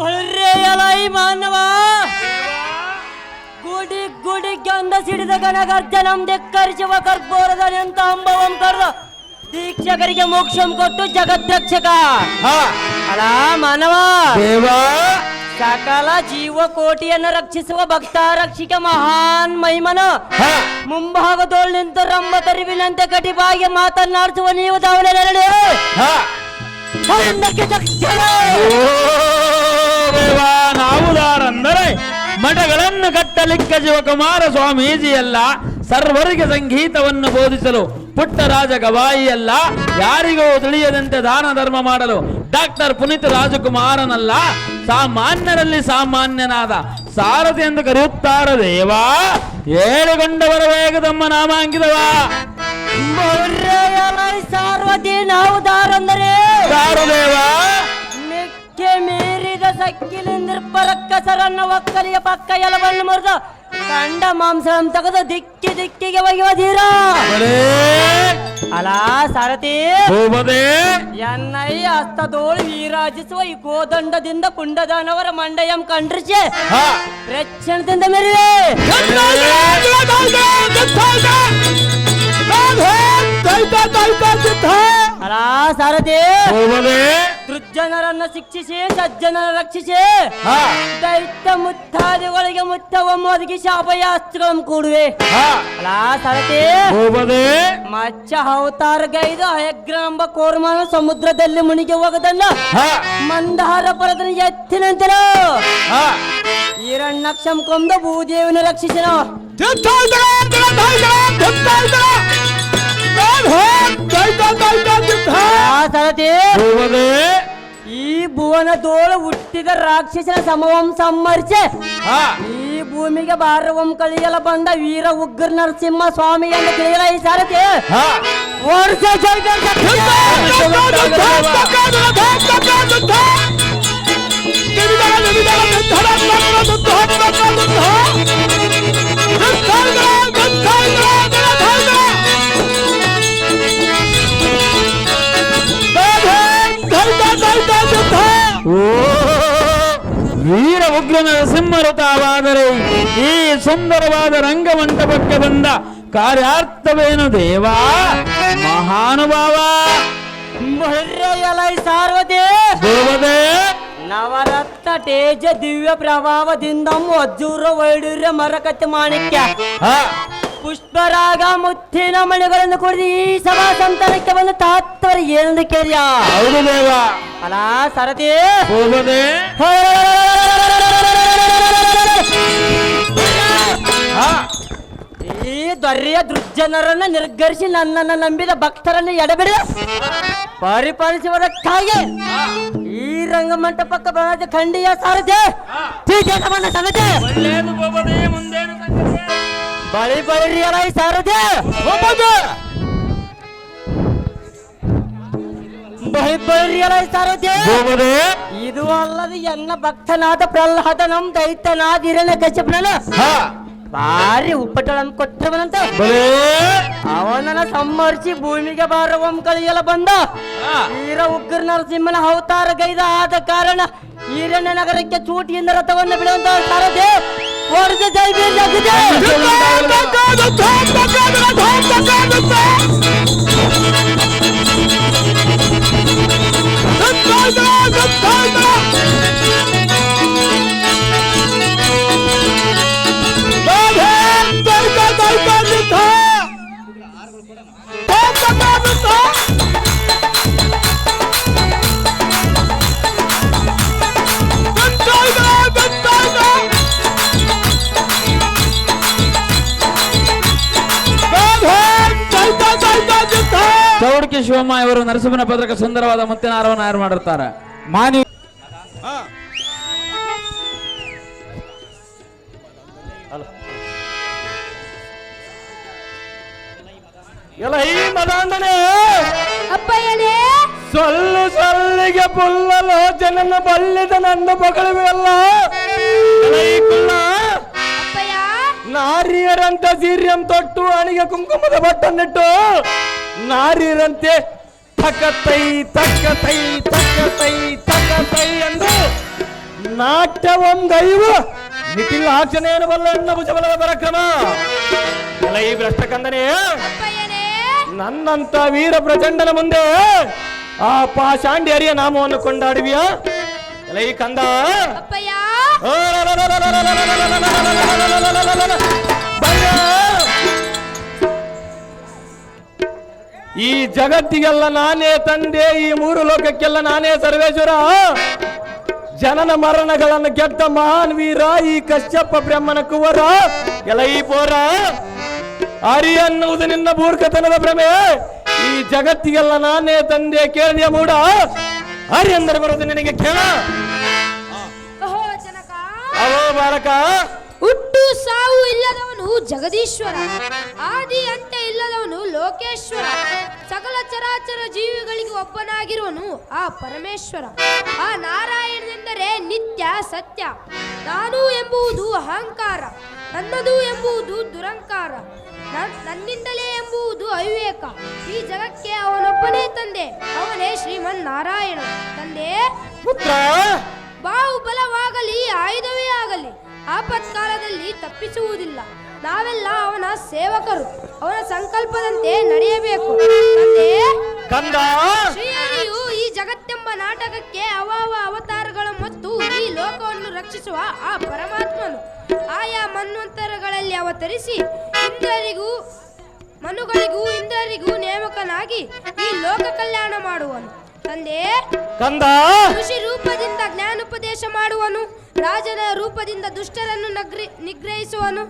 ಹೊರ್ರೆಯಲೈ ಮಾನವ. ಗುಡಿ ಗುಡಿ ಗಂಧ ಸಿಡಿದ ಗಣಗರ್ಜನಂ ಧಿಕ್ಕರಿಸುವ ಕರ್ಪೂರದ ನಿಂತ ಅಂಬವಂ ಕರ್ದ ದೀಕ್ಷಕರಿಗೆ ಮೋಕ್ಷಂ ಕೊಟ್ಟು ಜಗದ್ರಕ್ಷಕ. ಹಾ. ಅಲ ಮಾನವ. ಸಕಲ ಜೀವಕೋಟಿಯನ್ನು ರಕ್ಷಿಸುವ ಭಕ್ತ ರಕ್ಷಿಕ ಮಹಾನ್ ಮಹಿಮನ ಮುಂಭಾಗದೋಳ್ ನಿಂತು ರಂಬ ತರಿವಿನಂತೆ ಕಟಿಬಾಗಿ ಮಾತನಾಡಿಸುವ ನೀವು ದಾವಲೆ ದೇವಾ ನಾವುದಾರಂದರೆ ಮಠಗಳನ್ನು ಕಟ್ಟಲಿಕ್ಕೆ ಶಿವಕುಮಾರ ಸ್ವಾಮೀಜಿಯಲ್ಲ ಸರ್ವರಿಗೆ ಸಂಗೀತವನ್ನು ಬೋಧಿಸಲು ಪುಟ್ಟರಾಜ ಗವಾಯಿಯಲ್ಲ ಯಾರಿಗೂ ತಿಳಿಯದಂತೆ ದಾನ ಧರ್ಮ ಮಾಡಲು ಡಾಕ್ಟರ್ ಪುನೀತ್ ರಾಜಕುಮಾರನಲ್ಲ ಸಾಮಾನ್ಯರಲ್ಲಿ ಸಾಮಾನ್ಯನಾದ ಸಾರಥಿ ಎಂದು ಕರೆಯುತ್ತಾರ ದೇವಾ. ಹೇಳಿಕೊಂಡವರ ವೇಗದಮ್ಮ ನಾಮಾಂಕಿತವಾ. ಮೊರ್ರೆಯಲೈ ಸಾರ್ವತಿ ನಾವು ದಾರಂದರೆ ದೇವಾ ಪರಕ್ಕ ಸರನ್ನ ಒಕ್ಕಲಿಯ ಪಕ್ಕ ಎಲವನ್ನು ಮುರಿದ ಕಂಡ ಮಾಂಸಂ ತೆಗೆದು ದಿಕ್ಕಿ ದಿಕ್ಕಿಗೆ ಬಲೇ ಅಲ ಸಾರಥಿ. ಎನ್ನೈ ಹಸ್ತದೋಳು ವೀರಾಜಿಸುವ ಈ ಗೋದಂಡದಿಂದ ಕುಂಡದಾನವರ ಮಂಡಯಂ ಕಂಡ್ರಿಚೆ ಪ್ರಚಣದಿಂದ ಮೆರುವೆ. ಅಲ ಸಾರಥಿ. ಭೂಪದೇ ದುರ್ಜನರನ್ನ ಶಿಕ್ಷಿಸಿ ಸಜ್ಜನರ ರಕ್ಷಿಸಿ. ಹಾ. ದೈತ್ಯ ಮುತ್ತಾದಿಗಳಿಗೆ ಮುತ್ತವಮ್ಮ ಒದಗಿ ಶಾಪಯಾಸ್ತ್ರಗಳನ್ನು ಕೂಡುವೆ. ಹಾ. ಅಲ ಸರತಿ. ಮಚ್ಚ ಅವತಾರ ಗೈದು ಎಂಬ ಕೋರ್ಮಾನ ಸಮುದ್ರದಲ್ಲಿ ಮುಣಿಗೆ ಹೋಗದನ್ನ ಹಾ. ಮಂದಹಾರ ಪರದನ ಎತ್ತಿನಂತಲೋ ಹಾ. ಹಿರಣ್ಯಕ್ಷಂ ಕೊಂಬ ಭೂದೇವಿನ ರಕ್ಷಿಸನ. ಸರತಿ ಭೂಪದೇ ಈ ಭುವನ ತೋಳು ಹುಟ್ಟಿದ ರಾಕ್ಷಸನ ಸಮವಂ ಸಂಹರಿಸಿ ಹಾ ಈ ಭೂಮಿಗೆ ಭಾರವಂ ಕಳಿಯಲ ಬಂದ ವೀರ ಉಗ್ರ ನರಸಿಂಹ ಸ್ವಾಮಿ ಎಂದು ತಿಳಿಯಲ ಈ ಸಾರಥಿ ಹಾ ವರ್ಷ ಓ ವೀರ ಸಿಂಹರತಾವಾದರೆ ಈ ಸುಂದರವಾದ ರಂಗಮಂಟಪಕ್ಕೆ ಬಂದ ಕಾರ್ಯಾರ್ಥವೇನು ದೇವಾ? ಮಹಾನುಭಾವ ನವರತ್ನ ತೇಜ ದಿವ್ಯ ಪ್ರಭಾವದಿಂದ ಅಜ್ಜೂರ ವೈಡೂರ್ಯ ಮರಕತ್ತೆ ಮಾಣಿಕ್ಯ. ಪುಷ್ಪರಾಗ ಮುತ್ತಿನ ಮಣಿಗಳನ್ನು ಕುಡಿದು ಈ ಸಭಾ ಸಂತಾನಕ್ಕೆ ಬಂದ ತಾತ್ವರ ಏನಂದು ಕೇಳಿಯ ಅಲ್ಲ ದೇವ. ಅಲ ಸರತಿ ಈ ದೊರೆಯ ದುರ್ಜನರನ್ನ ನಿರ್ಗರಿಸಿ ನನ್ನನ್ನು ನಂಬಿದ ಭಕ್ತರನ್ನ ಎಡಬಿಡ. ಪರಿಪಾಲಿಸುವುದಕ್ಕಾಗಿ ಈ ರಂಗಮಂಟಪಕ್ಕ ಬರೋದು ಖಂಡಿಯ ಸಾರಥ್ಯ. ತೀಟೇಟವನ್ನ ಸಮೇತ. ಬಳಿ? ಬಳಿ ಬಳಿಯಲ ಈ ಸಾರಥಿ ಬಳಿ ಬಳಿಯಲ ಈ ಸಾರಥಿ ಭೂಪದೇ ಇದು ಅಲ್ಲದೆ ಎನ್ನ ಭಕ್ತನಾದ ಪ್ರಹ್ಲಾದ ನಮ್ ದೈತ್ಯನಾದ ಹಿರಣ್ಯ ಭಾರಿ ಉಪ್ಪಟಳನ್ನು ಕೊಟ್ಟವನಂತ. ಅವನನ್ನ ಸಂಹರಿಸಿ ಭೂಮಿಗೆ ಭಾರವಂ ಕಳಿಯಲ ಬಂದ. ವೀರ ಉಗ್ರ ನರಸಿಂಹನ ಅವತಾರ ಗೈದ ಆದ ಕಾರಣ ಈರಣ್ಯ ನಗರಕ್ಕೆ ಚೂಟಿಯಿಂದ ರಥವನ್ನು ಬಿಡುವಂತ ಜೈಬೀರ್ ಜಗದೆ. ಶಿವಮ್ಮ ಇವರು ನರಸಿಂಹನ ಪದಕ ಸುಂದರವಾದ ಮುತ್ತಿನ ಹಾರವನ್ನು ತಯಾರು ಮಾಡಿರ್ತಾರೆ? ಮಾನಿ ಎಲ್ಲ ಈ ಸೊಲ್ಲು ಸೊಲ್ಲಿಗೆ ಪುಲ್ಲಲು ಜನನ ಬಲ್ಲಿದ ನನ್ನ ಅಪ್ಪಯ್ಯ! ನಾರಿಯರಂತ ಸೀರ್ಯಂ ತೊಟ್ಟು ಅಣಿಗೆ ಕುಂಕುಮದ ಬಟ್ಟನ್ನಿಟ್ಟು ನಾರಿಯರಂತೆ ತಕತೈ ತಕತೈ ತಕತೈ ತಕ್ಕ ತೈ ತಕ್ಕ ಎಂದು ನಾಟ್ಯ ಒಂದೈವ ನಿಟಿಲ್ ಆಚನೆಯನ್ನು ಬಲ್ಲ ಎನ್ನ ಭುಜಬಲದ ಪರಕ್ರಮ ಎಲ್ಲ ಈ ಭ್ರಷ್ಟ ಕಂದನೇ ಅಪ್ಪಯ್ಯನೇ ನನ್ನಂತ ವೀರ ಪ್ರಚಂಡನ ಮುಂದೆ ಆ ಪಾಷಾಂಡಿ ಹರಿಯ ನಾಮವನ್ನು ಕೊಂಡಾಡುವಿಯ ಎಲ್ಲ ಈ ಕಂದ ಅಪ್ಪಯ್ಯ ಈ ಜಗತ್ತಿಗೆಲ್ಲ ನಾನೇ ತಂದೆ ಈ ಮೂರು ಲೋಕಕ್ಕೆಲ್ಲ ನಾನೇ ಸರ್ವೇಶ್ವರ. ಜನನ ಮರಣಗಳನ್ನು ಗೆದ್ದ ಮಹಾನ್ ವೀರ ಈ ಕಶ್ಯಪ ಬ್ರಹ್ಮನ ಕುವರ. ಎಲ್ಲ ಈ ಪೋರ. ಅರಿ ಅನ್ನುವುದು ನಿನ್ನ ಮೂರ್ಖತನದ ಭ್ರಮೆ. ಈ ಜಗತ್ತಿಗೆಲ್ಲ ನಾನೇ ತಂದೆ ಕೇಳಿಯ ಮೂಡ? ಅರಿ ಅಂದರೆ ಬರೋದು ನಿನಗೆ ಕೇಳ ಅವೋ ಬಾಲಕ. ಹುಟ್ಟು ಸಾವು ಇಲ್ಲದವನು ಜಗದೀಶ್ವರ, ಆದಿ ಅಂತ್ಯ ಇಲ್ಲದವನು ಲೋಕೇಶ್ವರ, ಸಕಲ ಚರಾಚರ ಜೀವಿಗಳಿಗೆ ಒಬ್ಬನಾಗಿರುವನು ಆ ಪರಮೇಶ್ವರ. ಆ ನಾರಾಯಣನೆಂದರೆ ನಿತ್ಯ ಸತ್ಯ. ನಾನು ಎಂಬುದು ಅಹಂಕಾರ, ನನ್ನದು ಎಂಬುದು ದುರಂಕಾರ, ನನ್- ನನ್ನಿಂದಲೇ ಎಂಬುದು ಅವಿವೇಕ. ಈ ಜಗಕ್ಕೆ ಅವನೊಬ್ಬನೇ ತಂದೆ, ಅವನೇ ಶ್ರೀಮನ್ ನಾರಾಯಣ ತಂದೆ ಬಾವು ಬಲವಾಗಲಿ ಆಯುಧವೇ ಆಗಲಿ ಆಪತ್ಕಾಲದಲ್ಲಿ ತಪ್ಪಿಸುವುದಿಲ್ಲ. ನಾವೆಲ್ಲ ಅವನ ಸೇವಕರು. ಅವನ ಸಂಕಲ್ಪದಂತೆ ನಡೆಯಬೇಕು. ಕಂದ! ಶ್ರೀಹರಿಯು ಈ ಜಗತ್ತೆಂಬ ನಾಟಕಕ್ಕೆ ಅವಾವ ಅವತಾರಗಳು ಮತ್ತು ಈ ಲೋಕವನ್ನು ರಕ್ಷಿಸುವ ಆ ಪರಮಾತ್ಮನು. ಆಯಾ ಮನ್ವಂತರಗಳಲ್ಲಿ ಅವತರಿಸಿ ಇಂದ್ರರಿಗೂ ಮನುಗಳಿಗೂ ಇಂದ್ರರಿಗೂ ನೇಮಕನಾಗಿ ಈ ಲೋಕ ಕಲ್ಯಾಣ ಮಾಡುವನು. ತಂದೆ ಕಂದ. ಋಷಿ ರೂಪದಿಂದ ಜ್ಞಾನೋಪದೇಶ ಮಾಡುವನು ರಾಜನ ರೂಪದಿಂದ ದುಷ್ಟರನ್ನು ನಗ್ರಿ ನಿಗ್ರಹಿಸುವನು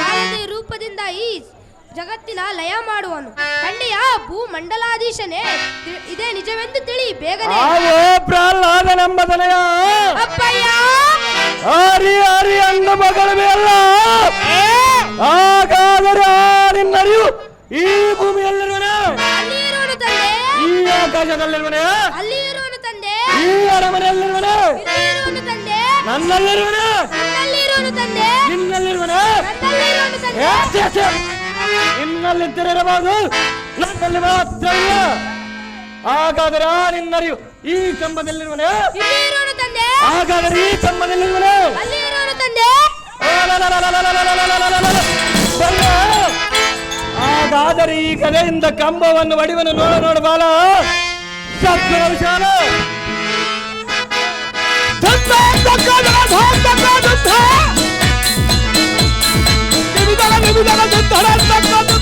ಕಾಲದ ರೂಪದಿಂದ ಈ ಜಗತ್ತಿನ ಲಯ ಮಾಡುವನು. ಖಂಡಿಯ ಭೂಮಂಡಲಾಧೀಶನೇ ತಿ- ಇದೇ ನಿಜವೆಂದು ತಿಳಿ ಬೇಗನೆ. ಆವೋ ಪ್ರಹ್ಲಾದ ನಂಬದನಯ. ಅಪ್ಪಯ್ಯ! ಹರಿ ಹರಿ ಅಂದ ಮಗಳು ಅಲ್ಲ. ಆಕಾಶದಲ್ಲಿರುವನೆ ಅಲ್ಲಿ ಇರುವನು ತಂದೆ ಈ ಅರಮನೆಯಲ್ಲಿರುವನೆ ಇಲ್ಲಿ ಇರುವನು ತಂದೆ ನನ್ನಲ್ಲಿರುವನೆ ನನ್ನಲ್ಲಿ ಇರುವನು ತಂದೆ ನಿನ್ನಲ್ಲಿರುವನೆ ನನ್ನಲ್ಲಿ ಇರುವನು ತಂದೆ. ನಿನ್ನಲ್ಲಿದ್ದಿರಬಹುದು ನನ್ನಲ್ಲಿ ಮಾತ್ರ ಇಲ್ಲ ಹಾಗಾದರೆ ಆ ನಿನ್ನರಿವು ಈ ಕಂಬದಲ್ಲಿರುವನೇ ಇಲ್ಲಿ ಇರುವನು ತಂದೆ ಹಾಗಾದರೆ ಈ ಕಂಬದಲ್ಲಿರುವನೇ ಅಲ್ಲಿ ಇರುವನು ತಂದೆ. ಹಾಗಾದರೆ ಈ ಕಲೆಯಿಂದ ಕಂಬವನ್ನು ಒಡಿವನು ನೋಡ ನೋಡು ಬಾಲ চুপচাপ করে উঠালো ধরা ধরা ধরা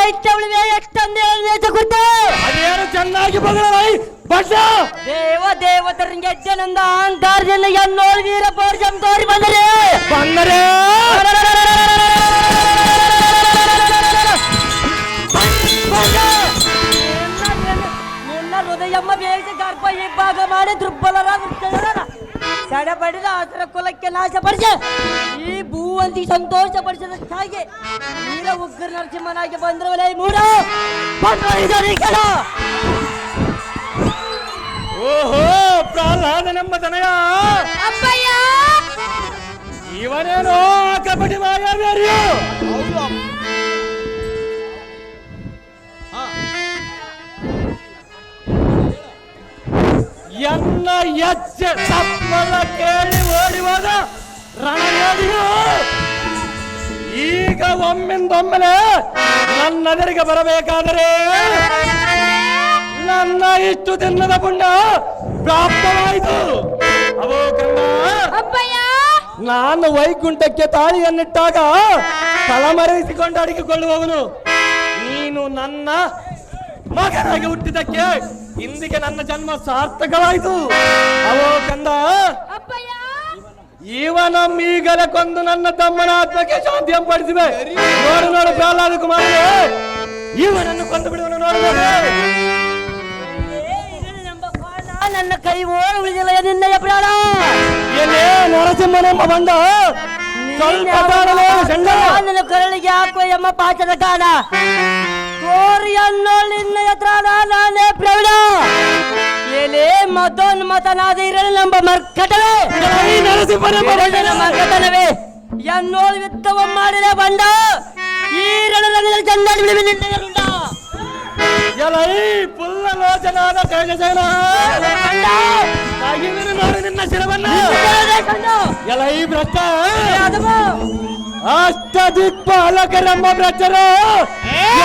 ಮಹಿಮರಿಯರ ದೈತ್ಯವುಳವೇ ಎಷ್ಟೊಂದು ಏಳು ನೀತ ಕುರ್ತೇವೆ ಅದೇನು ಚೆನ್ನಾಗಿ ಬಗಳ ಬಡ್ಡ ದೇವ ದೇವತರಿಗೆ ಎಜ್ಜನಂದ ಅಹಂಕಾರದಿಂದ ಎನ್ನೋಳು ವೀರ ಪೌರ್ಜಂ ತೋರಿ ಬಂದರೆ ಬಂದರೆ ನಿನ್ನ ಹೃದಯಮ್ಮ ಬೇಗ ಗರ್ಭ ಇಬ್ಬಾಗ ಮಾಡಿ ದುರ್ಬಲರಾದ ಸಡಬಡಿದ ಆಸರ ಕುಲಕ್ಕೆ ನಾಶಪಡಿಸ ಈ ಭೂವಂತಿ ಸಂತೋಷಪಡಿಸದಕ್ಕಾಗಿ ವೀರ ಉಗ್ರ ನರಸಿಂಹನಾಗಿ ಬಂದ್ರವಲೇ ಮೂಡ ಓಹೋ ಪ್ರಹ್ಲಾದನೆಂಬ ತನಯ. ಅಪ್ಪಯ್ಯ! ಇವನೇನೋ ಕಬಡ್ಡಿ ಮಾಯಾವ್ಯಾರ್ಯು ಎನ್ನ ಎಚ್ಚ ತಪ್ಪಲ ಕೇಳಿ ಓಡಿವಾದ ರಣಯೋಧಿಯು ಈಗ ಒಮ್ಮಿಂದೊಮ್ಮೆಲೆ ನನ್ನೆದುರಿಗೆ ಬರಬೇಕಾದರೆ ನನ್ನ ಇಷ್ಟು ದಿನದ ಪುಣ್ಯ ಪ್ರಾಪ್ತವಾಯಿತು. ಅವೋ ಅಪ್ಪಯ್ಯ! ನಾನು ವೈಕುಂಠಕ್ಕೆ ತಾಳಿಯನ್ನಿಟ್ಟಾಗ ತಳಮರೆಸಿಕೊಂಡು ಅಡಗಿಕೊಳ್ಳುವವನು. ನೀನು ನನ್ನ ಮಗನಾಗಿ ಹುಟ್ಟಿದಕ್ಕೆ ಇಂದಿಗೆ ನನ್ನ ಜನ್ಮ ಸಾರ್ಥಕವಾಯಿತು. ಅವೋ ಕಂದ ಅಪ್ಪಯ್ಯ. ಈಗಲೇ ಕೊಂದು ನನ್ನ ತಮ್ಮನ ಆತ್ಮಕ್ಕೆ ಶಾಂತಿ ಪಡಿಸಿವೆ ನೋಡು ನೋಡು ಪ್ರಹ್ಲಾದ ಕುಮಾರ ಇವನನ್ನು ಕೊಂದು ಬಿಡುವನು ನೋಡಬೇಕು. ನನ್ನ ಕೈ ಓಡ ಉಳಿದಿಲ್ಲ ನಿನ್ನಯ ಪ್ರಾಣ. ಎಲ್ಲೇ ನರಸಿಂಹನೆಂಬ ಬಂದ? ನನ್ನ ಕರಳಿಗೆ ಹಾಕುವ ಎಮ್ಮ ಪಾಚದ ಕಾಣ ತೋರಿ ಅನ್ನೋ ನಿನ್ನಯ ನಾನೇ ಪ್ರೌಢ. ಎಲೆ ಮತೋನ್ಮತನಾದ ಇರಲಿ ನಂಬ ಮರ್ಕಟವೇ. ಮರ್ಕಟನವೇ. ಎನ್ನೋಳು ವಿತ್ತವ ಮಾಡಿದ ಬಂಡ. ಈ ರಣರಂಗದಲ್ಲಿ ಚಂದಾಡಿ ಬಿಡುವೆ ನಿನ್ನಯ ರುಂಡ ಎಲೈ ಪುಲ್ಲ ಲೋಚನಾದ ನೋಡು ನಿನ್ನ ಶಿರವನ್ನ. ಎಲೈ ಭ್ರಷ್ಟ. ಅದಮ್ಮ ಅಷ್ಟದಿಕ್ಪಾಲಕರೆಂಬ ಭ್ರಷ್ಟರು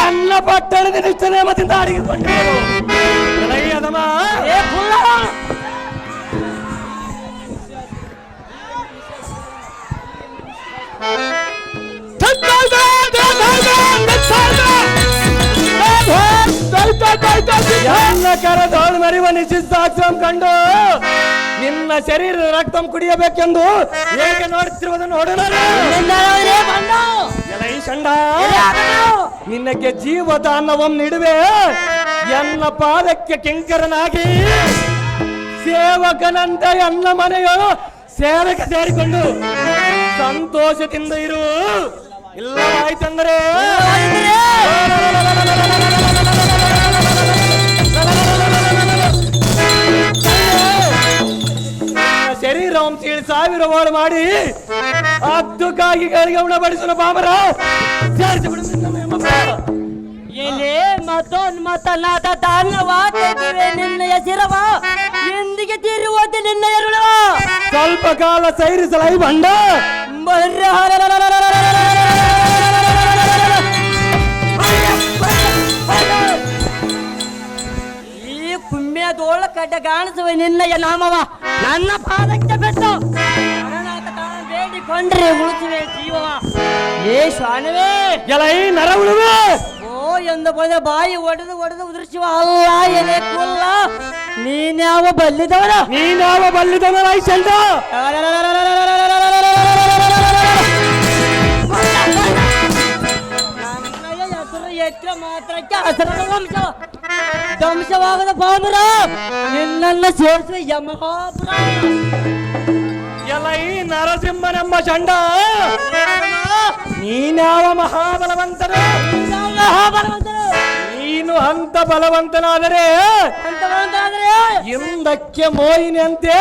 ಎಲ್ಲ ಪಟ್ಟಣದ ನಿಶ್ಚನೇಮದಿಂದ ಅಡಗಿಕೊಂಡಿರು ಎಲೈ ಅದಮ ಎಲ್ಲ ಕರದೋಳು ಮರಿವ ನಿಶ್ಚಿತಾಶ್ರಮ ಕಂಡು ನಿನ್ನ ಶರೀರ ರಕ್ತ ಕುಡಿಯಬೇಕೆಂದು ಹೇಗೆ ನೋಡುತ್ತಿರುವುದನ್ನು ನೋಡೋಣ ನಿನ್ನಕ್ಕೆ ಜೀವದಾನವಂ ನೀಡುವೆ. ಎನ್ನ ಪಾದಕ್ಕೆ ಕೆಂಕರನಾಗಿ ಸೇವಕನಂತ ಎನ್ನ ಮನೆಯ ಸೇವಕ ಸೇರಿಕೊಂಡು ಸಂತೋಷದಿಂದ ಇರು. ಇಲ್ಲವಾಯ್ತಂದ್ರೆ. ಓಳು ಮಾಡಿ ಅದಕ್ಕಾಗಿ ಗಳಿಗೆ ಉಣಬಡಿಸಲು ಬಾಮರ. ಎಲೆ ಎಂದಿಗೆ ತೀರುವುದು ಋಣವ ಸ್ವಲ್ಪ ಕಾಲ ಸೈರಿಸಲೈ ಬಂಡ ಈ ಕುಮ್ಮೆದೋಳ ಕಡ್ಡ ಕಾಣಿಸುವ ನಿನ್ನಯ ನಾಮವ ನನ್ನ ಪಾದಕ್ಕೆ ಬಿಟ್ಟು ಬೇಡಿಕೊಂಡ್ರೆ ಉಳಿಸುವೆ ಜೀವವ ಏ ಶ್ವಾನವೇ ಎಲೈ ನರ ಉಳುವೆ ಓ ಎಂದು ಬಂದ ಬಾಯಿ ಒಡೆದು ಒಡೆದು ಉದುರಿಸುವ ಅಲ್ಲ ಎಲೆ ಕುಲ್ಲ ನೀನ್ಯಾವ ಬಲ್ಲಿದವನ ನೀನಾವ ಬಲ್ಲಿದನಲೈ ಚಂಡ ನನ್ನಯ ಹೆಸರು ಎತ್ತ ಮಾತ್ರಕ್ಕೆ ಹಸರನ ವಂಶ ಧ್ವಂಸವಾಗದ ಬಾಮರ ನಿನ್ನನ್ನ ಸೇರಿಸುವ ಯಮಹಾಪುರ ಎಲೈ ನರಸಿಂಹನೆಂಬ ಚಂಡ. ನೀನ್ಯಾವ ಮಹಾಬಲವಂತನು ನೀನು ಅಂತ ಬಲವಂತನಾದರೆ ಅಂತ ಬಂದಾದ್ರೆ ಹಿಂದಕ್ಕೆ ಮೋಯಿನಂತೆ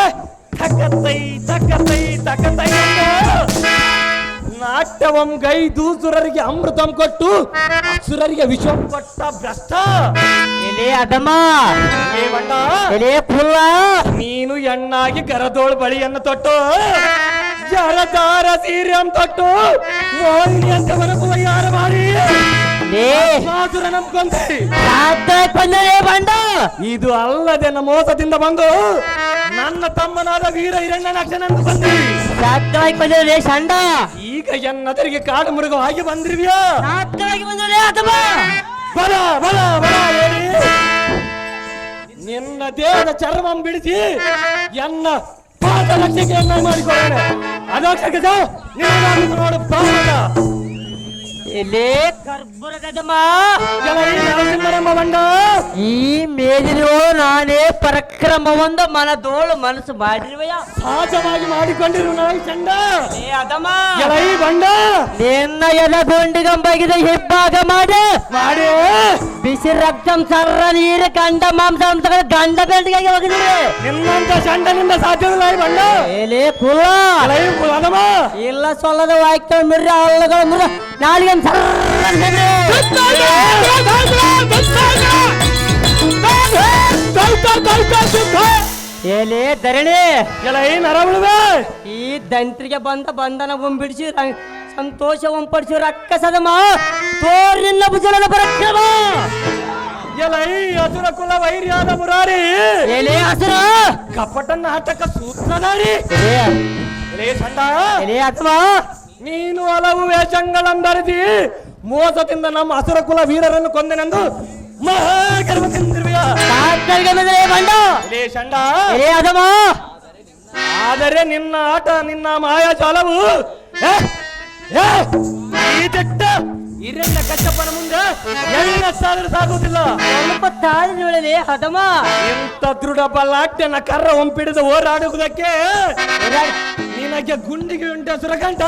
ತಕ್ಕತ್ತೈ ತಕ್ಕತ್ತೈ ತಕ್ಕತ್ತೈ ಎಂದು ನಾಟ್ಯವಂ ಗೈ ದೂಸುರರಿಗೆ ಅಮೃತಂ ಕೊಟ್ಟು ಅಸುರರಿಗೆ ವಿಷ ಕೊಟ್ಟ ಭ್ರಷ್ಟ. ಎಲೆ ಅದಮ್ಮ. ಏ ಬಣ್ಣ ಎಲೆ ಪುಲ್ಲ. ನೀನು ಎಣ್ಣಾಗಿ ಕರದೋಳು ಬಳಿಯನ್ನು ತೊಟ್ಟು ಜರದಾರ ಸೀರೆ ತೊಟ್ಟು ಮೋಹಿನಿ ಅಂತ ಬರಬುವ ಯಾರ ಮಾಡಿ. ಬಂಡ ಇದು ಅಲ್ಲದೆ ನಮ್ಮ ಮೋಸದಿಂದ ಬಂದು ನನ್ನ ತಮ್ಮನಾದ ವೀರ ಸಾಧ್ಯವಾಗಿ ಬಂದರೆ ಸಂಡ. ಈಗ ಎನ್ನದರಿಗೆ ಕಾಡು ಮೃಗವಾಗಿ ಬಂದ್ರಿವ್ಯಾ? ಬಂದರೆ ಹೇಳಿ. ನಿನ್ನ ದೇಹದ ಚರ್ಮ ಬಿಡಿಸಿ ಎನ್ನ ಪಾದ ಲಕ್ಷಕ್ಕೆ ಮಾಡಿಕೊಳ್ಳೋಣ. ಅದಕ್ಕೆ ನೋಡು ಪಾದ ಬಂಡ ಈ ಮೇಲಿರೋ ನಾನೇ ಪರಕ್ರಮವೊಂದು ಮನದೋಳು ಮನಸ್ಸು ಮಾಡಿರುವೆಯ. ಸಹಜವಾಗಿ ಮಾಡಿಕೊಂಡಿರು ನಾಯಿ ಚಂಡ. ಅದಮ್ಮ. ಎಲೈ ಬಂಡ. ನಿನ್ನ ಎಲ ಗೊಂಡಿಗಂಬಗಿದೆ ಹಿಬ್ಬಾಗ ಮಾಡಿ. ಮಾಡಿ. ಬಿಸಿ ರಕ್ತಂ ಸರ್ರ ನೀರು ಕಂಡ ಮಾಂಸ ಅಂತ ಗಂಡ ಬೆಂಡಿಗೆ ಹೋಗಿದ್ರೆ ನಿನ್ನಂತ ಚಂಡನಿಂದ ಸಾಧ್ಯವಿಲ್ಲ ಬಂಡ. ಎಲೆ ಕುಲ್ಲ ಎಲೈ ಅದಮ ಇಲ್ಲ ಸೊಲ್ಲದ ವಾಯ್ತ ಮಿರ್ರ ಅಲ್ಲಗಳ ಮುರ ನಾಳಿಗೆ ಏಲೇ ಎಲೆ ಧರಣಿ? ಎಲೈ ನರ ಉಳುವೆ ಈ ದಂತ್ರಿಗೆ ಬಂದ ಬಂಧನ ಒಂಬಿಡಿಸಿ ಸಂತೋಷ ಒಂಪಡಿಸಿ ರಕ್ಕಸದಮ ತೋರ್ ನಿನ್ನ ಭುಜನದ ಪರಕ್ರಮ. ಎಲೈ ಅಸುರ ಕುಲ ವೈರ್ಯಾದ ಮುರಾರಿ ಎಲೆ ಹಸುರ ಕಪಟನ್ನ ಹಟ್ಟಕ ಸೂತ್ರಧಾರಿ ಅಥವಾ ನೀನು ಹಲವು ವೇಷಗಳಂದರಿಸಿ ಮೋಸದಿಂದ ನಮ್ಮ ಹಸುರ ಕುಲ ವೀರರನ್ನು ಕೊಂದೆನೆಂದು ಆದರೆ ನಿನ್ನ ಆಟ ನಿನ್ನ ಮಾಯಾಜಾಲವು ಈ ದಿಟ್ಟ ಹಿರಣ್ಯ ಕಚ್ಚಪ್ಪನ ಮುಂದೆ ಎಳ್ಳಷ್ಟಾದ್ರೂ ಸಾಗುವುದಿಲ್ಲ. ಸ್ವಲ್ಪ ಹದಮ ಎಂತ ದೃಢ ಬಲಾಟ್ಯನ ಕರ್ರ ಒಂಪಿಡಿದು ಹೋರಾಡುವುದಕ್ಕೆ ನಿನಗೆ ಗುಂಡಿಗೆ ಉಂಟ ಸುರಕಂಠ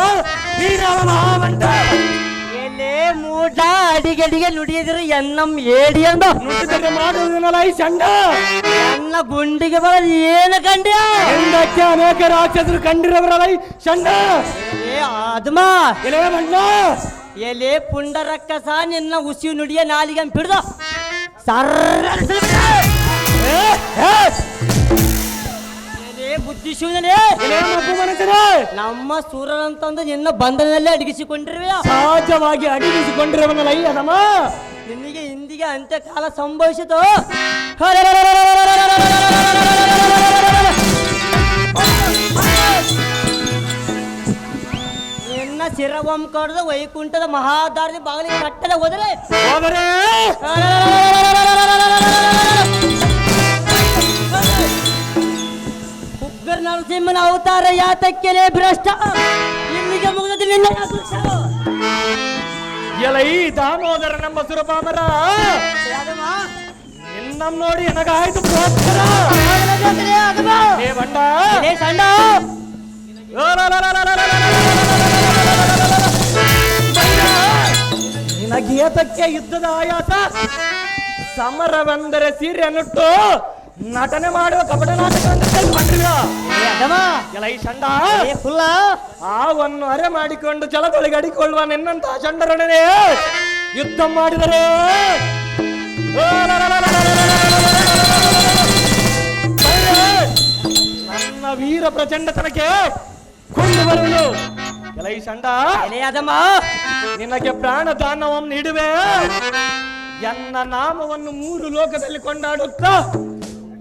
ನೀನವನ ಹಾವಂಟ ಎಲೆ ಮೂಟ ಅಡಿಗಡಿಗೆ ನುಡಿಯದಿರು ಎನ್ನಂ ಏಡಿ ಅಂದ ನುಡಿದರೆ ಮಾಡುವುದನ್ನಲ್ಲ ಈ ಚಂಡ ನನ್ನ ಗುಂಡಿಗೆ ಬರಲು ಏನು ಕಂಡ್ಯ ಎಂದಕ್ಕೆ ಅನೇಕ ರಾಕ್ಷಸರು ಕಂಡಿರವರಲ್ಲ ಈ ಚಂಡ ಏ ಆದಮ ಎಲೆ ಬಣ್ಣ ಎಲೆ ಪುಂಡರಕ್ಕಸ ನಿನ್ನ ಉಸಿರು ನುಡಿಯ ನಾಲಿಗೆ ಹಿಡ್ದು ಸರ್ರ ಏ, ಏ, ಎಲೆ ಬುದ್ಧಿ ಶಿವನೇ ನಮ್ಮ ಸೂರ್ಯನಂತಂದು ನಿನ್ನ ಬಂಧನದಲ್ಲೇ ಅಡಗಿಸಿಕೊಂಡಿರುವೆ ಸಹಜವಾಗಿ ಅಡಗಿಸಿಕೊಂಡಿರುವನಲ್ಲ ಅದಮ್ಮ ನಿನಗೆ ಇಂದಿಗೆ ಅಂತ್ಯಕಾಲ ಸಂಭವಿಸಿತು ನಿನ್ನ ಶಿರವಂ ಕಡ್ದು ವೈಕುಂಠದ ಮಹಾದಾರಿ ಬಾಗಿಲಿಗೆ ಕಟ್ಟಲೆ ಹೋದರೆ ಹೋದರೆ ಉಗ್ರ ನರಸಿಂಹನ ಅವತಾರ ಯಾತಕ್ಕೆಲೆ ಭ್ರಷ್ಟ ಇಲ್ಲಿಗೆ ಮುಗಿದ ನಿನ್ನ. ಎಲ ದಾಮೋದರ ನಮ್ಮ ಸುರಪಾಮರ? ನಿನ್ನಂ ನೋಡಿ ನನಗಾಯ್ತು ಆಗಮ್ಮ. ಏ ಬಂಡ ಏ ಸಣ್ಣ ನಿನಗೇತಕ್ಕೆ ಯುದ್ಧದ ಆಯಾಸ ಸಮರವೆಂದರೆ ಸೀರೆಯನ್ನುಟ್ಟು ನಟನೆ ಮಾಡುವ ಕಪಟ ನಾಟಕವನ್ನು. ಎಲ ಈ ಚಂಡ ಆವನ್ನು ಅರೆ ಮಾಡಿಕೊಂಡು ಜಲದೊಳಗೆ ಅಡಿಕೊಳ್ಳುವ ನಿನ್ನಂತಹ ಚಂಡರೊಡನೆ ಯುದ್ಧ ಮಾಡಿದರೆ. ನನ್ನ ವೀರ ಪ್ರಚಂಡತನಕ್ಕೆ ಕೊಂಡು ಬರುವುದು ಕೆಲೈ ಈ ಚಂಡ ಅದಮ್ಮ. ನಿನಗೆ ಪ್ರಾಣ ದಾನವನ್ನು ನೀಡುವೆ. ಎನ್ನ ನಾಮವನ್ನು ಮೂರು ಲೋಕದಲ್ಲಿ ಕೊಂಡಾಡುತ್ತಾ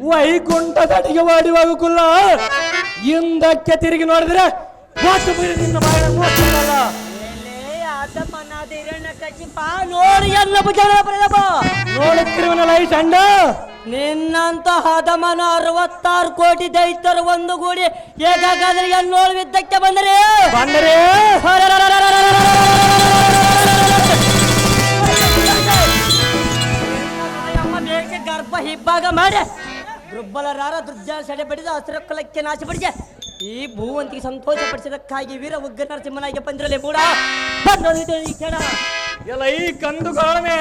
ವೈಕುಂಠದಡಿಗೆ ಮಾಡುವಾಗ ಕುಲ್ಲ. ಹಿಂದಕ್ಕೆ ತಿರುಗಿ ನೋಡಿದ್ರೆ ಬೀರಿ ನಿನ್ನ ಬಾಯ ಮೋಸಲ್ಲ ಎಲೆ ಅದಮ್ಮನಾದ ಹಿರಣ್ಯಕಶಿಪ ನೋಡಿ ಎನ್ನ ಭುಜಗಳ ಪ್ರಲಭ. ನೋಡುತ್ತಿರುವನಲ್ಲ ಈ ಚಂಡ? ನಿನ್ನಂತ ಹದಮನ ಅರವತ್ತಾರು ಕೋಟಿ ದೈತರು ಒಂದು ಗೂಡಿ ಏಕಾಗಾದ್ರೆ ನೋಡುವಿದ್ದಕ್ಕೆ ಬಂದರೆ? ಬಂದರೆ? ಗರ್ಭ ಹಿಬ್ಬಾಗ ಮಾಡಿ. ದುರ್ಬಲರಾರ ದುರ್ಜಾಲ ಸೆಡೆ ಬಡಿದ ಹಸಿರ ಕುಲಕ್ಕೆ ನಾಶಪಡಿಸಿ ಈ ಭೂವಂತಿಗೆ ಸಂತೋಷ ಪಡಿಸಿದಕ್ಕಾಗಿ ವೀರ ಉಗ್ರ ನರಸಿಂಹನಾಗಿ ಬಂದಿರಲಿ ಕೂಡ. ಬಂದೋದಿದೆ ಈ ಕೆಡ ಎಲ್ಲ ಈ ಕಂದುಗಾಳನೆ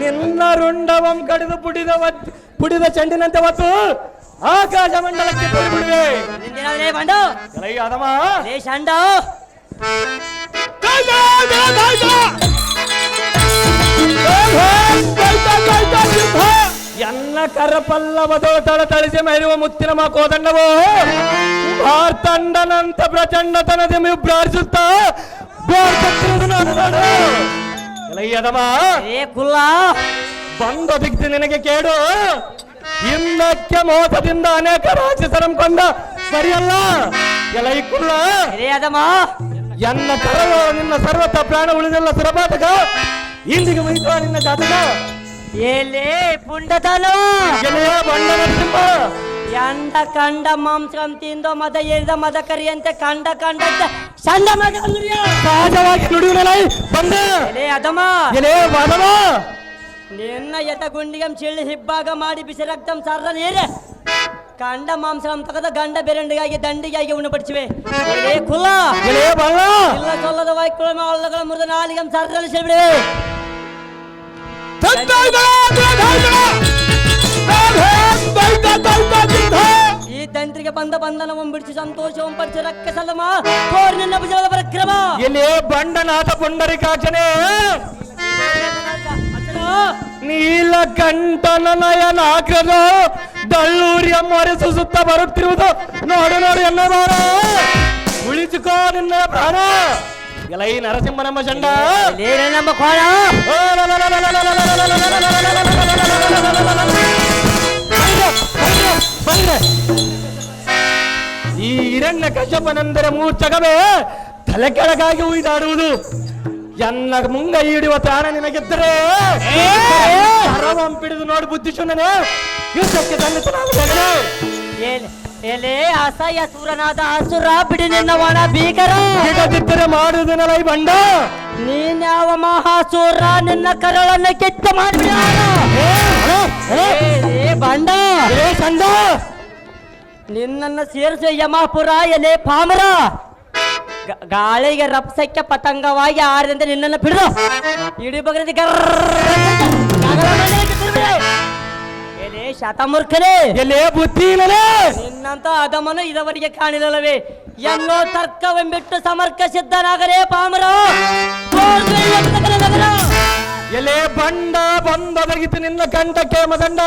ನಿನ್ನ ರುಂಡವಂ ಕಡಿದು ಪುಡಿದ ಪುಡಿದ ಚೆಂಡಿನಂತೆ ಹೊತ್ತು ಆಕಾಶ ಮಂಡಲಕ್ಕೆ ಬಿಡುವೆ. ಬಂಡು ಎಲ್ಲ ಕರಪಲ್ಲವದೋ ತಳ ತಳಿಸಿ ಮೈರುವ ಮುತ್ತಿನ ಮಾ ಕೋದಂಡವು? ಮಾರ್ತಂಡನಂತ ಪ್ರಚಂಡತನದಿ ವಿಭ್ರಾರಿಸುತ್ತಾ ಪ್ರಾರ್ಥಿಸುತ್ತಾ ಎಲ್ಲ ಏ ಕುಲ್ಲ. ಬಂದ ದಿಗ್ದು ನಿನಗೆ ಕೇಡು. ಹಿಂದಕ್ಕೆ ಮೋಸದಿಂದ ಅನೇಕ ರಾಕ್ಷಸರಂ ಕೊಂಡ ಸರಿಯಲ್ಲ? ಎಲ್ಲ ಈ ಕುಲ್ಲ ಎನ್ನ ಕರವ ನಿನ್ನ ಸರ್ವತ ಪ್ರಾಣ ಉಳಿದಿಲ್ಲ ಸುರಪಾತಕ ಇಂದಿಗೆ ಮುಗಿತ ನಿನ್ನ ಜಾತಕ. ಎಲೆ ಪುಂಡತನು ಗೆಳೆಯ ನರಸಿಂಹ ಎಂಡ ಕಂಡ ಮಾಂಸಂ ತಿಂದೋ ಮದ ಏರಿದ ಮದ ಕರಿಯಂತೆ ಕಂಡ ಕಂಡ ಚಂಡ ಮದ. ಸಹಜವಾಗಿ ನುಡಿಯುನಲೈ ಬಂದ. ಎಲೆ ಅದಮ. ಎಲೆ ಬಾದವ ನಿನ್ನ ಎತ ಗುಂಡಿಗಂ ಚಿಳ್ಳಿ ಹಿಬ್ಬಾಗ ಮಾಡಿ ಬಿಸಿ ರಕ್ತಂ ಸರ್ರ ನೀರೆ. ಕಂಡ ಮಾಂಸಂ ತಗದ ಗಂಡ ಬೆರಂಡಿಗಾಗಿ ದಂಡಿಗಾಗಿ ಉಣಪಡಿಸಿವೆ ಎಲೆ ಕುಲ. ಎಲೆ ಬಲ್ಲ ಇಲ್ಲ ಸೊಲ್ಲದ ವಾಯ್ಕುಳ ಮಾಳಗಳ ಮುರಿದ ನಾಲಿಗಂ ಸರ್ರಲ್ಲಿ ಸೆಬಿಡಿವೆ ಈ ತಂತ್ರಿಗೆ ಬಂದ ಬಂಧನ ಬಿಡಿಸಿ ಸಂತೋಷ ಪರಿಚಯ ರಕ್ಕ ಸಲ್ಲಮ. ತೋರಿ ನಿನ್ನ ಭುಜದ ಪರಕ್ರಮ ಎಲೆ ಬಂಡನಾಥ ಪುಂಡರಿಕಾಚನೆ ನೀಲ ಕಂಠನ ನಯನಾಗ್ರದ ದಳ್ಳೂರಿಯ ಮೊರೆ ಸುಸುತ್ತ ಬರುತ್ತಿರುವುದು. ನೋಡು ನೋಡು ಎನ್ನ ಬಾರ ಉಳಿಸಿಕೋ ನಿನ್ನ ಪ್ರಾಣ. ಎಲ್ಲ ಈ ನರಸಿಂಹನಮ್ಮ ಚಂಡ ಲೇರೆ ನಮ್ಮ ಕೋಣ ಈ ಹಿರಣ್ಯ ಕಶ್ಯಪನೆಂದರೆ ಮೂರ್ಛಗವೇ ತಲೆ ಕೆಳಗಾಗಿ ಉಯ್ದಾಡುವುದು ಎನ್ನ ಮುಂಗ ಹಿಡಿಯುವ ತಾಣ ನಿನಗಿದ್ದರೆ ಹಿಡಿದು ನೋಡಿ ಬುದ್ಧಿ ಶೂನ್ಯನೇ ಯುದ್ಧಕ್ಕೆ ಏನ್ ಎಲೆ ಅಸಹ್ಯ ಸೂರನಾದ ಅಸುರ ಬಿಡಿ ನಿನ್ನ ಒಣ ಭೀಕರ. ಬಿಡದಿದ್ದರೆ ಮಾಡುವುದನಲ್ಲ ಈ ಬಂಡ? ನೀನ್ ಯಾವ ಮಹಾಸೂರ ನಿನ್ನ ಕರಳನ್ನ ಕೆಟ್ಟ ಮಾಡಿಬಿಡ ಬಂಡ. ಏ ಸಂದ ನಿನ್ನನ್ನು ಸೇರಿಸು ಯಮಾಪುರ ಎಲೆ ಪಾಮರ. ಗಾಳಿಗೆ ರಪ್ಸಕ್ಕೆ ಪತಂಗವಾಗಿ ಆರದಿಂದ ನಿನ್ನನ್ನು ಬಿಡು. ಇಡೀ ಬಗ್ಗದ ಎಲೆ ಶತಮೂರ್ಖನೇ. ಎಲ್ಲೇ ಬುದ್ಧಿ ಇಲ್ಲಲೇ ನಿನ್ನಂತ ಅದಮನು ಇದವರಿಗೆ ಕಾಣಿಲ್ಲವೇ. ಎನ್ನೋ ತರ್ಕವೆಂಬಿಟ್ಟು ಸಮರ್ಕ ಸಿದ್ಧನಾಗಲೇ ಪಾಮರ. ಎಲೆ ಬಂಡ ಬಂದೊದಗಿತು ನಿನ್ನ ಕಂಡ ಕೇಮದಂಡ.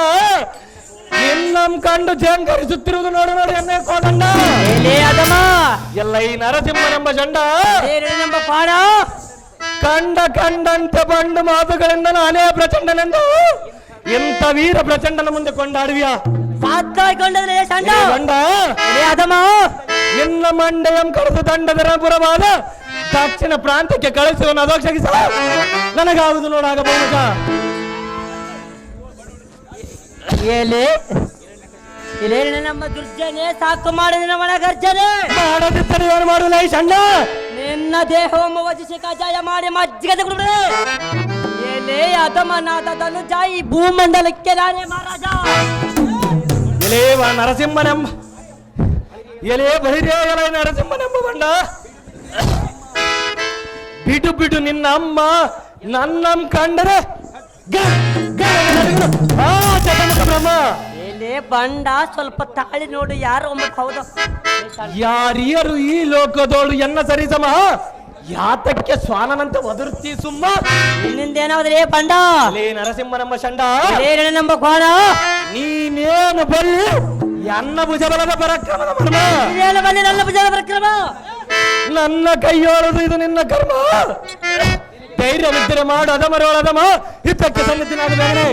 ನಿನ್ನಂ ಕಂಡು ಜೇಂಕರಿಸುತ್ತಿರುವುದು ನೋಡು ನೋಡಿ ಎನ್ನೇ ಕೋದಂಡ. ಎಲೆ ಅದಮ ಎಲ್ಲ ಈ ನರಸಿಂಹನೆಂಬ ಜಂಡ. ಎಂಬ ಪಾಡ ಕಂಡ ಕಂಡಂತೆ ಬಂಡು ಮಾತುಗಳಿಂದ ನಾನೇ ಪ್ರಚಂಡನೆಂದು. ಎಂತ ವೀರ ಪ್ರಚಂಡನ ಮುಂದೆ ಕೊಂಡಾಡುವಿಯ? ಸಾಧ್ಕೊಂಡದ್ರೆ ಸಂಡ ಬಂಡ ಎಲೆ ಅದಮ ನಿನ್ನ ಮಂಡೆಯಂ ಕರೆದು ತಂಡದರ ಪುರವಾದ ದಕ್ಷಿಣ ಪ್ರಾಂತಕ್ಕೆ ಕಳಿಸುವ ಅದೋಕ್ಷಗಿಸ ನನಗಾವುದು ನೋಡಾಗ ಬಹುಮತ. ಎಲೆ ನಮ್ಮ ದುರ್ಜನೆ? ಸಾಕು ಮಾಡಿದ ಒಣ ಗರ್ಜನೆ. ಮಾಡದಿದ್ದರೆ ಏನು ಮಾಡುವುದಿಲ್ಲ ಈ ಸಣ್ಣ? ನಿನ್ನ ದೇಹವನ್ನು ವಜಿಸಿ ಕಜಾಯ ಮಾಡಿ ಮಜ್ಜಿಗೆ ತೆಗೆದುಬಿಡು. ಎಲೆ ಅದಮನಾದ ಜಾಯಿ ಈ ಭೂಮಂಡಲಕ್ಕೆ ನಾನೇ ಮಹಾರಾಜ. ಎಲೇವ ನರಸಿಂಹನೆಂಬ ಎಲೆ ಬಹಿರೇ ಎಲೆ ನರಸಿಂಹನೆಂಬ ಬಂಡ. ಬಿಡು ಬಿಡು ನಿನ್ನ ಅಮ್ಮ ನನ್ನಂ ಕಂಡರೆ ಎಲೆ ಬಂಡ ಸ್ವಲ್ಪ ತಾಳಿ ನೋಡು ಯಾರು ಒಮ್ಮೆ ಹೌದು ಯಾರಿಯರು ಈ ಲೋಕದೋಳು ಎನ್ನ ಸರಿಸಮ? ಯಾತಕ್ಕೆ ಸ್ವಾನನಂತ ಒದರುತ್ತಿ ಸುಮ್ಮ? ನಿನ್ನಿಂದೇನಾದ್ರೆ ಪಂಡ. ಲೇ ನರಸಿಂಹ ನಮ್ಮ ಚಂಡ ಎಲೆ ನಮ್ಮ ಕೋಣ. ನೀನೇನು ಬಲ್ಲಿ? ಎನ್ನ ಭುಜಬಲದ ಪರಾಕ್ರಮದ ಮರ್ಮ. ನೀನೇನು ಬಲ್ಲಿ ನನ್ನ ಭುಜದ ಪ್ರಕ್ರಮ? ನನ್ನ ಕೈಯೋಳದು ಇದು ನಿನ್ನ ಕರ್ಮ. ಧೈರ್ಯವಿದ್ದರೆ ಮಾಡು ಅದಮರೋಳ ಅದಮ. ಇತ್ತಕ್ಕೆ ಸನ್ನಿಧಿನಾಗಬೇಕನೆ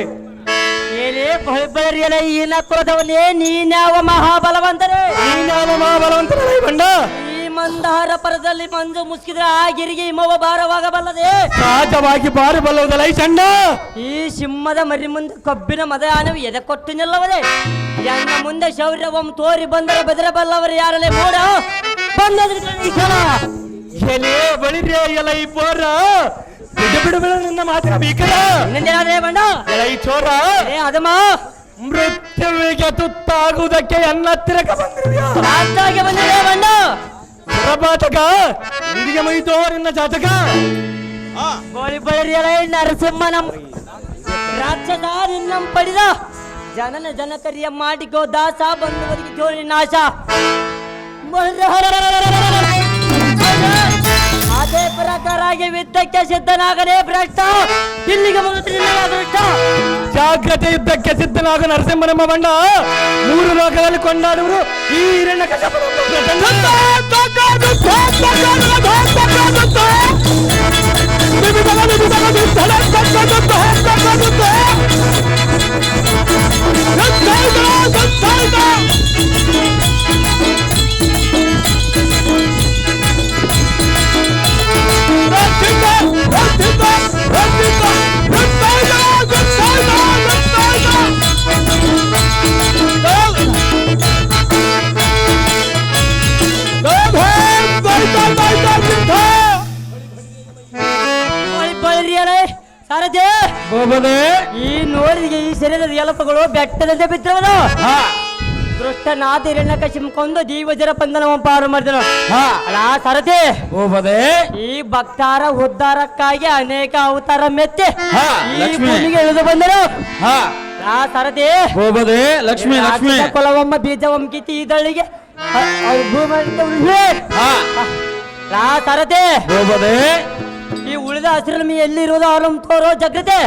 ಏನೇ ಬಳಿಬಳಿಯಲ ಈನ ನಕ್ಕುಲದವನೇ ನೀನ್ಯಾವ ಮಹಾಬಲವಂತರೇ? ನೀನ್ಯಾವ ಮಹಾಬಲವಂತರ ಬಂಡ? ಈ ಮಂದಹಾರ ಪರದಲ್ಲಿ ಮಂಜು ಮುಸ್ಕಿದ್ರೆ ಆ ಗಿರಿಗೆ ಹಿಮವ ಭಾರವಾಗಬಲ್ಲದೆ. ಸಹಜವಾಗಿ ಬಾರಿ ಬಲ್ಲವುದಲ್ಲ ಈ ಚಂಡ ಈ ಸಿಂಹದ ಮರಿ ಮುಂದೆ ಕಬ್ಬಿನ ಮದ ಆನವು ಎದೆ ಕೊಟ್ಟು ನಿಲ್ಲವದೆ ಎನ್ನ ಮುಂದೆ ಶೌರ್ಯ ಶೌರ್ಯವಂ ತೋರಿ ಬಂದರೆ ಬೆದರಬಲ್ಲವರು ಯಾರಲ್ಲೇ ಮೂಡ. ಬಂದದ್ರಿ. ಎಲೆ ಇಲ್ಲ ಎಲ ಈ ಪೋರ. ಬಿಡು ಬಿಡು ಬಿಡು ನಿನ್ನ ಮಾತಿನ ಬಂಡ? ಎಲ ಈ ಚೋರ. ಏ ಅದಮ್ಮ. ಮೃತ್ಯುವಿಗೆ ತುತ್ತಾಗುವುದಕ್ಕೆ ಎನ್ನ ಹತ್ತಿರಕ್ಕೆ ರಾಜ್ಯಕ್ಕೆ ಬಂದಿದೆ ಬಂಡ. ಪ್ರಭಾತಕ ನಿನಗೆ ಮುಗಿತೋ ನಿನ್ನ ಜಾತಕ. ಗೋಳಿ ಬಳಿರಿಯಲ ನರಸಿಂಹ ನಮ್ಮ ರಾಕ್ಷಸ ನಿನ್ನಂ ಪಡಿದ. ಜನನ ಜನಕರಿಯ ಮಾಡಿಕೋ ದಾಸ ಬಂಧುವರಿಗೆ ಜೋರಿ ನಾಶ. ಅದೇ ಪ್ರಕಾರಾಗಿ ಯುದ್ಧಕ್ಕೆ ಸಿದ್ಧನಾಗಲೇ ಭ್ರಷ್ಟ. ಇಲ್ಲಿಗೆ ಅದೃಷ್ಟ ಜಾಗ್ರತೆ ಯುದ್ಧಕ್ಕೆ ಸಿದ್ಧನಾಗ ನರಸಿಂಹನಮ್ಮ ಬಂಡ ಮೂರು ಲೋಕದಲ್ಲಿ ಕೊಂಡಾಡುವರು. ಈ ಹಿರಣ್ಯ Let's ಈ ನೋಡಿಗೆ ಈ ಶರೀರದ ಎಲಪಗಳು ಬೆಟ್ಟದಂತೆ ಬಿದ್ದವನು. ದೃಷ್ಟನಾಥ ಹಿರಣ್ಯಕ ಕೊಂದು ಜೀವಜರ ಪಂದನವ ಪಾರು ಮಾಡಿದನು. ಅಲ್ಲ ಸರತಿ ಈ ಭಕ್ತಾರ ಉದ್ಧಾರಕ್ಕಾಗಿ ಅನೇಕ ಅವತಾರ ಮೆತ್ತೆ. ಹಾ, ಈ ಲಕ್ಷ್ಮಿ. ಭೂಮಿಗೆ ಇಳಿದು ಬಂದರು ಹಾ. ಆ ಸರತಿ ಲಕ್ಷ್ಮೀ ಲಕ್ಷ್ಮಿ. ಲಕ್ಷ್ಮಿ ರಾಕ್ಷಸ ಕುಲವಮ್ಮ ಬೀಜವಮ್ಮ ಕಿತಿ ಇದಳಿಗೆ ಭೂಮಿ. ಈ ಉಳಿದ ಹಸಿರು ಮೀ ಎಲ್ಲಿರುವುದು ಅವ್ರನ್ನ ತೋರೋ ಜಗತೆ